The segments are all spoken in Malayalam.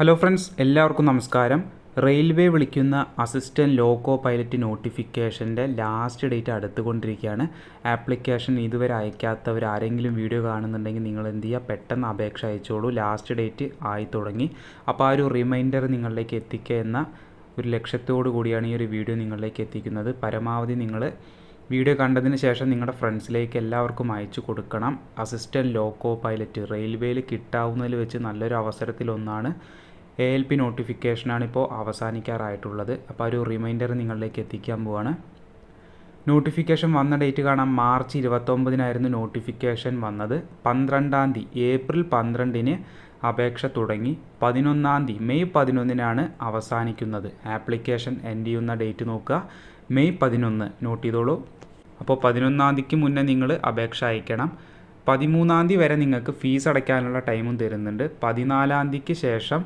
ഹലോ ഫ്രണ്ട്സ് എല്ലാവർക്കും നമസ്കാരം. റെയിൽവേ വിളിക്കുന്ന അസിസ്റ്റന്റ് ലോക്കോ പൈലറ്റ് നോട്ടിഫിക്കേഷന്റെ ലാസ്റ്റ് ഡേറ്റ് അടുത്തുകൊണ്ടിരിക്കുകയാണ്. ആപ്ലിക്കേഷൻ ഇതുവരെ അയക്കാത്തവർ ആരെങ്കിലും വീഡിയോ കാണുന്നുണ്ടെങ്കിൽ നിങ്ങൾ എന്ത് ചെയ്യുക? പെട്ടെന്ന് അപേക്ഷ അയച്ചോളൂ. ലാസ്റ്റ് ഡേറ്റ് ആയി തുടങ്ങി. അപ്പോൾ ആ ഒരു റിമൈൻഡർ നിങ്ങളിലേക്ക് എത്തിക്കുക എന്ന ഒരു ലക്ഷ്യത്തോടു കൂടിയാണ് ഈ ഒരു വീഡിയോ നിങ്ങളിലേക്ക് എത്തിക്കുന്നത്. പരമാവധി നിങ്ങൾ വീഡിയോ കണ്ടതിന് ശേഷം നിങ്ങളുടെ ഫ്രണ്ട്സിലേക്ക് എല്ലാവർക്കും അയച്ചു കൊടുക്കണം. അസിസ്റ്റന്റ് ലോക്കോ പൈലറ്റ് റെയിൽവേയിൽ കിട്ടാവുന്നതിൽ വെച്ച് നല്ലൊരു അവസരത്തിലൊന്നാണ് എ എൽ പി നോട്ടിഫിക്കേഷനാണ് ഇപ്പോൾ അവസാനിക്കാറായിട്ടുള്ളത്. അപ്പോൾ ഒരു റിമൈൻഡർ നിങ്ങളിലേക്ക് എത്തിക്കാൻ പോവാണ്. നോട്ടിഫിക്കേഷൻ വന്ന ഡേറ്റ് കാണാം. മാർച്ച് ഇരുപത്തൊമ്പതിനായിരുന്നു നോട്ടിഫിക്കേഷൻ വന്നത്. പന്ത്രണ്ടാം തീയതി ഏപ്രിൽ പന്ത്രണ്ടിന് അപേക്ഷ തുടങ്ങി. പതിനൊന്നാം തീയതി മെയ് പതിനൊന്നിനാണ് അവസാനിക്കുന്നത്. ആപ്ലിക്കേഷൻ എൻഡ് ചെയ്യുന്ന ഡേറ്റ് നോക്കുക. മെയ് പതിനൊന്ന് നോട്ട് ചെയ്തോളൂ. അപ്പോൾ പതിനൊന്നാം തീയതിക്ക് മുന്നേ നിങ്ങൾ അപേക്ഷ അയക്കണം. പതിമൂന്നാം തീയതി വരെ നിങ്ങൾക്ക് ഫീസ് അടയ്ക്കാനുള്ള ടൈമും തരുന്നുണ്ട്. പതിനാലാം തീയതിക്ക് ശേഷം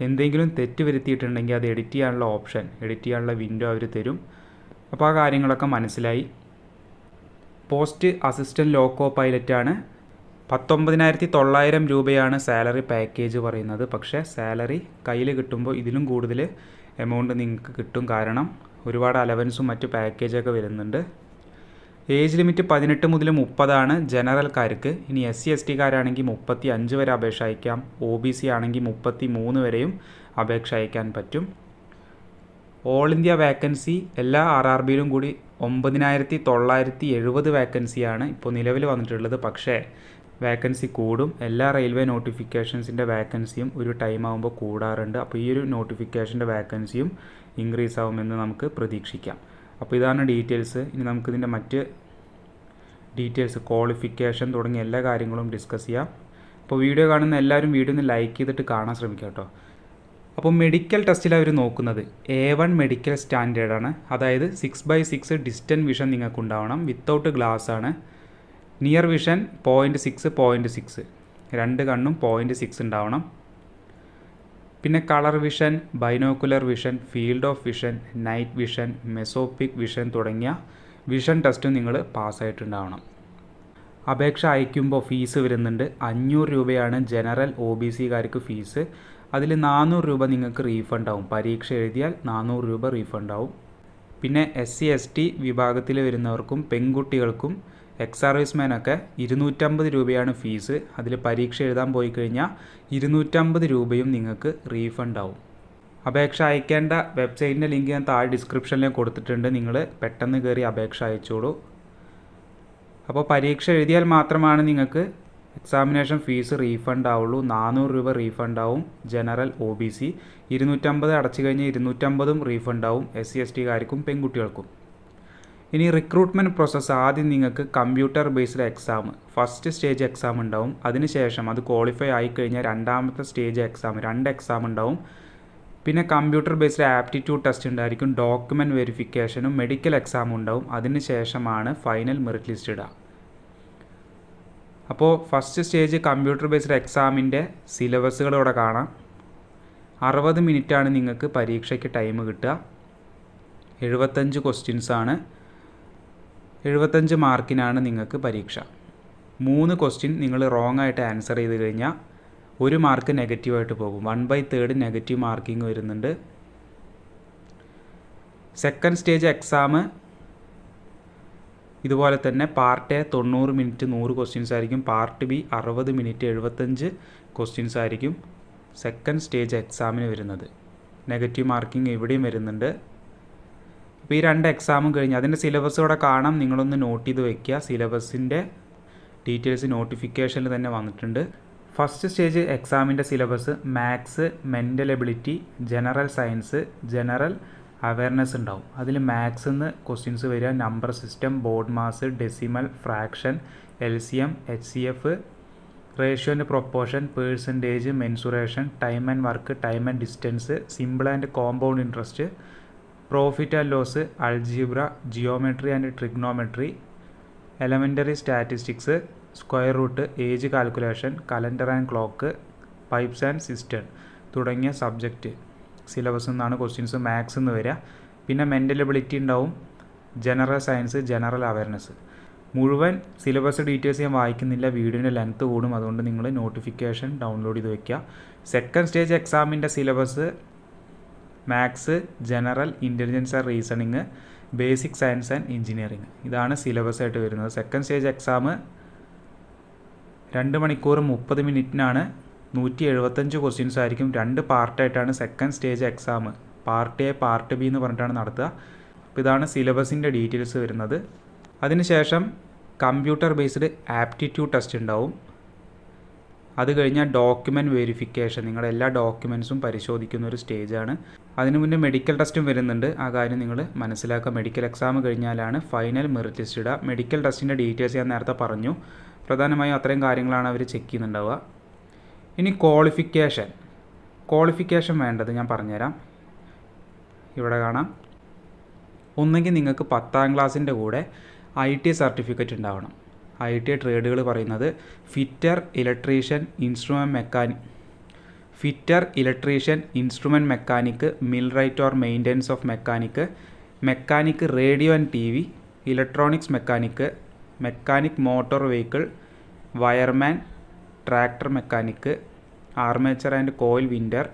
എന്തെങ്കിലും തെറ്റ് വരുത്തിയിട്ടുണ്ടെങ്കിൽ അത് എഡിറ്റ് ചെയ്യാനുള്ള ഓപ്ഷൻ എഡിറ്റ് ചെയ്യാനുള്ള വിൻഡോ അവർ തരും. അപ്പോൾ ആ കാര്യങ്ങളൊക്കെ മനസ്സിലായി. പോസ്റ്റ് അസിസ്റ്റന്റ് ലോക്കോ പൈലറ്റാണ് പത്തൊമ്പതിനായിരത്തി തൊള്ളായിരം രൂപയാണ് സാലറി പാക്കേജ് പറയുന്നത്. പക്ഷേ സാലറി കയ്യിൽ കിട്ടുമ്പോൾ ഇതിലും കൂടുതൽ എമൗണ്ട് നിങ്ങൾക്ക് കിട്ടും. കാരണം ഒരുപാട് അലവൻസും മറ്റ് പാക്കേജൊക്കെ വരുന്നുണ്ട്. ഏജ് ലിമിറ്റ് പതിനെട്ട് മുതൽ മുപ്പതാണ് ജനറൽക്കാർക്ക്. ഇനി എസ് സി എസ് ടിക്കാരാണെങ്കിൽ മുപ്പത്തി അഞ്ച് വരെ അപേക്ഷ അയക്കാം. ഒ ബി സി ആണെങ്കിൽ മുപ്പത്തി മൂന്ന് വരെയും അപേക്ഷ അയക്കാൻ പറ്റും. ഓൾ ഇന്ത്യ വാക്കൻസി എല്ലാ ആർ ആർ ബിയിലും കൂടി ഒമ്പതിനായിരത്തി തൊള്ളായിരത്തി എഴുപത് വേക്കൻസിയാണ് ഇപ്പോൾ നിലവിൽ വന്നിട്ടുള്ളത്. പക്ഷേ വാക്കൻസി കൂടും. എല്ലാ റെയിൽവേ നോട്ടിഫിക്കേഷൻസിന്റെ വാക്കൻസിയും ഒരു ടൈം ആകുമ്പോൾ കൂടാറുണ്ട്. അപ്പോൾ ഈ ഒരു നോട്ടിഫിക്കേഷന്റെ വാക്കൻസിയും ഇൻക്രീസ് ആകുമെന്ന് നമുക്ക് പ്രതീക്ഷിക്കാം. അപ്പോൾ ഇതാണ് ഡീറ്റെയിൽസ്. ഇനി നമുക്കിതിന്റെ മറ്റ് ഡീറ്റെയിൽസ് ക്വാളിഫിക്കേഷൻ തുടങ്ങിയ എല്ലാ കാര്യങ്ങളും ഡിസ്കസ് ചെയ്യാം. അപ്പോൾ വീഡിയോ കാണുന്ന എല്ലാവരും വീഡിയോ ഒന്ന് ലൈക്ക് ചെയ്തിട്ട് കാണാൻ ശ്രമിക്കുക കേട്ടോ. അപ്പോൾ മെഡിക്കൽ ടെസ്റ്റിൽ അവർ നോക്കുന്നത്. എ വൺ മെഡിക്കൽ സ്റ്റാൻഡേർഡാണ് അതായത് six by six distant vision നിങ്ങൾക്ക് ഉണ്ടാവണം വിത്തൗട്ട് ഗ്ലാസ് ആണ്. Near vision point six point six രണ്ട് കണ്ണും പോയിന്റ് സിക്സ് ഉണ്ടാവണം. പിന്നെ colour vision binocular vision field of vision night vision mesopic vision തുടങ്ങിയ വിഷൻ ടെസ്റ്റും നിങ്ങൾ പാസ്സായിട്ടുണ്ടാവണം. അപേക്ഷ അയക്കുമ്പോൾ ഫീസ് വരുന്നുണ്ട്. അഞ്ഞൂറ് രൂപയാണ് ജനറൽ ഒ ബി സിക്കാർക്ക് ഫീസ്. അതിൽ നാനൂറ് രൂപ നിങ്ങൾക്ക് റീഫണ്ട് ആവും പരീക്ഷ എഴുതിയാൽ നാനൂറ് രൂപ റീഫണ്ട് ആവും പിന്നെ എസ് സി എസ് ടി വിഭാഗത്തിൽ വരുന്നവർക്കും പെൺകുട്ടികൾക്കും എക്സ് സർവീസ്മാനൊക്കെ ഇരുന്നൂറ്റമ്പത് രൂപയാണ് ഫീസ് അതിൽ പരീക്ഷ എഴുതാൻ പോയി കഴിഞ്ഞാൽ ഇരുന്നൂറ്റമ്പത് രൂപയും നിങ്ങൾക്ക് റീഫണ്ട് ആവും. അപേക്ഷ അയക്കേണ്ട വെബ്സൈറ്റിന്റെ ലിങ്ക് ഞാൻ താഴെ ഡിസ്ക്രിപ്ഷനിൽ കൊടുത്തിട്ടുണ്ട്. നിങ്ങൾ പെട്ടെന്ന് കയറി അപേക്ഷ അയച്ചോളൂ. അപ്പോൾ പരീക്ഷ എഴുതിയാൽ മാത്രമാണ് നിങ്ങൾക്ക് എക്സാമിനേഷൻ ഫീസ് റീഫണ്ട് ആവുള്ളൂ. നാനൂറ് രൂപ റീഫണ്ട് ആവും ജനറൽ ഒ ബി സി ഇരുന്നൂറ്റമ്പത് അടച്ചു കഴിഞ്ഞാൽ ഇരുന്നൂറ്റമ്പതും റീഫണ്ട് ആവും എസ് സി എസ് ടിക്കാർക്കും പെൺകുട്ടികൾക്കും. ഇനി റിക്രൂട്ട്മെന്റ് പ്രോസസ്സ് ആദ്യം നിങ്ങൾക്ക് computer based exam first stage exam ഉണ്ടാവും. അതിനുശേഷം അത് ക്വാളിഫൈ ആയിക്കഴിഞ്ഞാൽ രണ്ടാമത്തെ സ്റ്റേജ് എക്സാം രണ്ട് എക്സാം ഉണ്ടാവും. പിന്നെ കമ്പ്യൂട്ടർ ബേസ്ഡ് ആപ്റ്റിറ്റ്യൂഡ് ടെസ്റ്റ് ഉണ്ടായിരിക്കും ഡോക്യുമെന്റ് വെരിഫിക്കേഷനും മെഡിക്കൽ എക്സാമും ഉണ്ടാവും. അതിനുശേഷമാണ് ഫൈനൽ മെറിറ്റ് ലിസ്റ്റ് ഇടുക. അപ്പോൾ ഫസ്റ്റ് സ്റ്റേജ് കമ്പ്യൂട്ടർ ബേസ്ഡ് എക്സാമിന്റെ സിലബസുകളോടെ കാണാം. അറുപത് മിനിറ്റാണ് നിങ്ങൾക്ക് പരീക്ഷയ്ക്ക് ടൈം കിട്ടുക. എഴുപത്തഞ്ച് ക്വസ്റ്റ്യൻസാണ് എഴുപത്തഞ്ച് മാർക്കിനാണ് നിങ്ങൾക്ക് പരീക്ഷ. മൂന്ന് ക്വസ്റ്റ്യൻ നിങ്ങൾ റോങ് ആയിട്ട് ആൻസർ ചെയ്ത് കഴിഞ്ഞാൽ ഒരു മാർക്ക് നെഗറ്റീവായിട്ട് പോകും. One by third negative marking വരുന്നുണ്ട്. സെക്കൻഡ് സ്റ്റേജ് എക്സാം ഇതുപോലെ തന്നെ പാർട്ട് എ തൊണ്ണൂറ് മിനിറ്റ് നൂറ് ക്വസ്റ്റ്യൻസ് ആയിരിക്കും. പാർട്ട് ബി അറുപത് മിനിറ്റ് എഴുപത്തഞ്ച് ക്വസ്റ്റ്യൻസ് ആയിരിക്കും. സെക്കൻഡ് സ്റ്റേജ് എക്സാമിന് വരുന്നത്. നെഗറ്റീവ് മാർക്കിംഗ് ഇവിടെയും വരുന്നുണ്ട്. അപ്പോൾ ഈ രണ്ട് എക്സാമും കഴിഞ്ഞ് അതിന്റെ സിലബസ് ഇവിടെ കാണാം. നിങ്ങളൊന്ന് നോട്ട് ചെയ്ത് വെക്കുക. സിലബസിന്റെ ഡീറ്റെയിൽസ് നോട്ടിഫിക്കേഷനിൽ തന്നെ വന്നിട്ടുണ്ട്. ഫസ്റ്റ് സ്റ്റേജ് എക്സാമിന്റെ syllabus maths mental ability general science general awareness ഉണ്ടാവും. അതിൽ മാത്സ് നിന്ന് ക്വസ്റ്റ്യൻസ് വരിക. Number system BODMAS decimal fraction L C M H C F റേഷ്യോന്റെ proportion percentage mensuration time and work time and distance simple and compound interest profit and loss algebra geometry and trigonometry elementary statistics square root age calculation calendar and clock pipes and system തുടങ്ങിയ സബ്ജക്റ്റ് സിലബസ് നിന്നാണ് ക്വസ്റ്റ്യൻസ് മാത്സ് എന്ന് വരിക പിന്നെ മെന്റൽ എബിലിറ്റി ഉണ്ടാവും ജനറൽ സയൻസ് ജനറൽ അവയർനെസ് മുഴുവൻ സിലബസ് ഡീറ്റെയിൽസ് ഞാൻ വായിക്കുന്നില്ല. വീഡിയോന്റെ ലെങ്ത്ത് കൂടും. അതുകൊണ്ട് നിങ്ങൾ നോട്ടിഫിക്കേഷൻ ഡൗൺലോഡ് ചെയ്ത് വെക്കുക സെക്കൻഡ് സ്റ്റേജ് എക്സാമിന്റെ syllabus maths general intelligence and reasoning basic science and engineering ഇതാണ് സിലബസ് ആയിട്ട് വരുന്നത്. സെക്കൻഡ് സ്റ്റേജ് എക്സാം രണ്ട് മണിക്കൂർ മുപ്പത് മിനിറ്റിനാണ്. നൂറ്റി എഴുപത്തഞ്ച് ക്വസ്റ്റ്യൻസ് ആയിരിക്കും. രണ്ട് പാർട്ടായിട്ടാണ് second stage exam part A part B എന്ന് പറഞ്ഞിട്ടാണ് നടത്തുക. അപ്പോൾ ഇതാണ് സിലബസിന്റെ ഡീറ്റെയിൽസ് വരുന്നത്. അതിനുശേഷം കമ്പ്യൂട്ടർ ബേസ്ഡ് ആപ്റ്റിറ്റ്യൂഡ് ടെസ്റ്റ് ഉണ്ടാവും. അത് കഴിഞ്ഞാൽ ഡോക്യുമെന്റ് വെരിഫിക്കേഷൻ നിങ്ങളുടെ എല്ലാ ഡോക്യുമെൻസും പരിശോധിക്കുന്ന ഒരു സ്റ്റേജാണ് അതിനു മുന്നേ മെഡിക്കൽ ടെസ്റ്റും വരുന്നുണ്ട്. ആ കാര്യം നിങ്ങൾ മനസ്സിലാക്കുക. മെഡിക്കൽ എക്സാം കഴിഞ്ഞാലാണ് ഫൈനൽ മെറിറ്റ് ലിസ്റ്റ് ഇടുക. മെഡിക്കൽ ടെസ്റ്റിന്റെ ഡീറ്റെയിൽസ് ഞാൻ നേരത്തെ പറഞ്ഞു. പ്രധാനമായും അത്രയും കാര്യങ്ങളാണ് അവർ ചെക്ക് ചെയ്യുന്നുണ്ടാവുക. ഇനി ക്വാളിഫിക്കേഷൻ ക്വാളിഫിക്കേഷൻ വേണ്ടത് ഞാൻ പറഞ്ഞുതരാം. ഇവിടെ കാണാം. ഒന്നെങ്കിൽ നിങ്ങൾക്ക് പത്താം ക്ലാസ്സിന്റെ കൂടെ ഐ ടി സർട്ടിഫിക്കറ്റ് ഉണ്ടാവണം. ഐ ടി ട്രേഡുകൾ പറയുന്നത് fitter electrician instrument mechanic fitter electrician instrument mechanic millwright or maintenance of mechanic mechanic radio and T V electronics mechanic mechanic motor vehicle wireman tractor mechanic armature and coil winder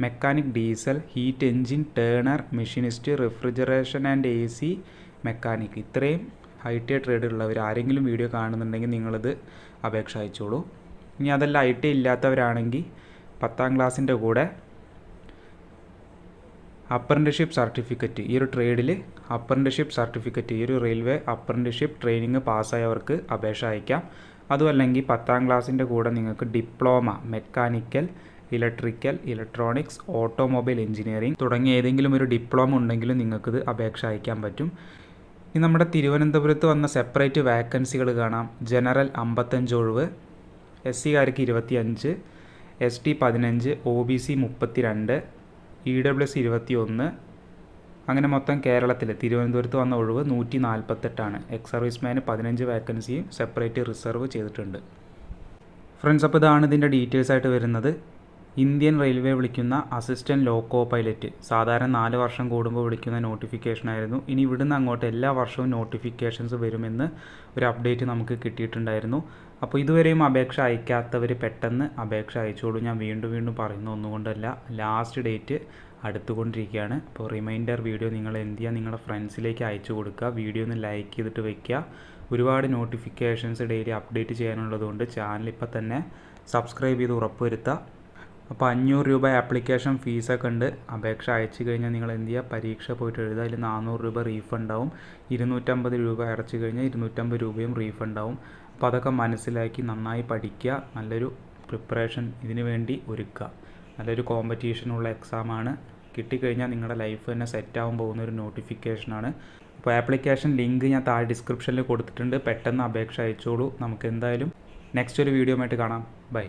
mechanic diesel heat engine turner machinist refrigeration and A C mechanic. ഇത്രയും ഐ ടി ട്രേഡ് ഉള്ളവർ ആരെങ്കിലും വീഡിയോ കാണുന്നുണ്ടെങ്കിൽ നിങ്ങളിത് അപേക്ഷ അയച്ചോളൂ. ഇനി അതല്ല ഐ ടി ഇല്ലാത്തവരാണെങ്കിൽ പത്താം ക്ലാസ്സിന്റെ കൂടെ അപ്രന്റിഷിപ്പ് സർട്ടിഫിക്കറ്റ് ഈ ഒരു ട്രേഡിൽ അപ്രന്റിഷിപ്പ് സർട്ടിഫിക്കറ്റ് ഈ ഒരു റെയിൽവേ അപ്രന്റിഷിപ്പ് ട്രെയിനിങ് പാസ്സായവർക്ക് അപേക്ഷ അയക്കാം. അതുമല്ലെങ്കിൽ പത്താം ക്ലാസ്സിന്റെ കൂടെ നിങ്ങൾക്ക് diploma mechanical electrical electronics automobile engineering തുടങ്ങിയ ഏതെങ്കിലും ഒരു ഡിപ്ലോമ ഉണ്ടെങ്കിലും നിങ്ങൾക്കിത് അപേക്ഷ അയക്കാൻ പറ്റും. ഇനി നമ്മുടെ തിരുവനന്തപുരത്ത് വന്ന സെപ്പറേറ്റ് വാക്കൻസികൾ കാണാം. ജനറൽ അമ്പത്തഞ്ച് ഒഴിവ് എസ് സിക്കാർക്ക് ഇരുപത്തിയഞ്ച് എസ് ടി പതിനഞ്ച് ഒ ബി സി മുപ്പത്തി രണ്ട് ഇ ഡബ്ല്യു എസ് ഇരുപത്തി ഒന്ന് അങ്ങനെ മൊത്തം കേരളത്തിൽ തിരുവനന്തപുരത്ത് വന്ന ഒഴിവ് നൂറ്റി നാൽപ്പത്തെട്ടാണ് എക്സ് സർവീസ്മാന് പതിനഞ്ച് വാക്കൻസിയും സെപ്പറേറ്റ് റിസർവ് ചെയ്തിട്ടുണ്ട്. ഫ്രണ്ട്സ് അപ്പോൾ ഇതാണ് ഇതിന്റെ ഡീറ്റെയിൽസ് ആയിട്ട് വരുന്നത്. ഇന്ത്യൻ റെയിൽവേ വിളിക്കുന്ന അസിസ്റ്റന്റ് ലോക്കോ പൈലറ്റ്. സാധാരണ നാല് വർഷം കൂടുമ്പോൾ വിളിക്കുന്ന നോട്ടിഫിക്കേഷനായിരുന്നു. ഇനി ഇവിടുന്ന് അങ്ങോട്ട് എല്ലാ വർഷവും നോട്ടിഫിക്കേഷൻസ് വരുമെന്ന് ഒരു അപ്ഡേറ്റ് നമുക്ക് കിട്ടിയിട്ടുണ്ടായിരുന്നു. അപ്പോൾ ഇതുവരെയും അപേക്ഷ അയക്കാത്തവർ പെട്ടെന്ന് അപേക്ഷ അയച്ചോളൂ. ഞാൻ വീണ്ടും വീണ്ടും പറയുന്ന ഒന്നുകൊണ്ടല്ല. Last date അടുത്തുകൊണ്ടിരിക്കുകയാണ്. അപ്പോൾ റിമൈൻഡർ വീഡിയോ നിങ്ങൾ എന്ത് ചെയ്യുക നിങ്ങളുടെ ഫ്രണ്ട്സിലേക്ക് അയച്ചു കൊടുക്കുക. വീഡിയോ ഒന്ന് ലൈക്ക് ചെയ്തിട്ട് വയ്ക്കുക ഒരുപാട് നോട്ടിഫിക്കേഷൻസ് ഡെയിലി അപ്ഡേറ്റ് ചെയ്യാനുള്ളതുകൊണ്ട് ചാനൽ ഇപ്പം തന്നെ സബ്സ്ക്രൈബ് ചെയ്ത് ഉറപ്പുവരുത്തുക. അപ്പോൾ അഞ്ഞൂറ് രൂപ ആപ്ലിക്കേഷൻ ഫീസൊക്കെ ഉണ്ട്. അപേക്ഷ അയച്ചു കഴിഞ്ഞാൽ നിങ്ങൾ എന്ത് ചെയ്യുക? പരീക്ഷ പോയിട്ട് എഴുതുക. അതിൽ നാനൂറ് രൂപ റീഫണ്ട് ആവും. ഇരുന്നൂറ്റമ്പത് രൂപ അടച്ചു കഴിഞ്ഞാൽ ഇരുന്നൂറ്റമ്പത് രൂപയും റീഫണ്ട് ആവും. അപ്പോൾ അതൊക്കെ മനസ്സിലാക്കി നന്നായി പഠിക്കുക. നല്ലൊരു പ്രിപ്പറേഷൻ ഇതിനു വേണ്ടി ഒരുക്കുക. നല്ലൊരു കോമ്പറ്റീഷനുള്ള എക്സാമാണ് കിട്ടിക്കഴിഞ്ഞാൽ നിങ്ങളുടെ ലൈഫ് തന്നെ സെറ്റ് ആവാൻ പോകുന്ന ഒരു നോട്ടിഫിക്കേഷനാണ് അപ്പോൾ ആപ്ലിക്കേഷൻ ലിങ്ക് ഞാൻ താഴെ ഡിസ്ക്രിപ്ഷനിൽ കൊടുത്തിട്ടുണ്ട്. പെട്ടെന്ന് അപേക്ഷ അയച്ചോളൂ. നമുക്ക് എന്തായാലും നെക്സ്റ്റ് ഒരു വീഡിയോ ആയിട്ട് കാണാം. ബൈ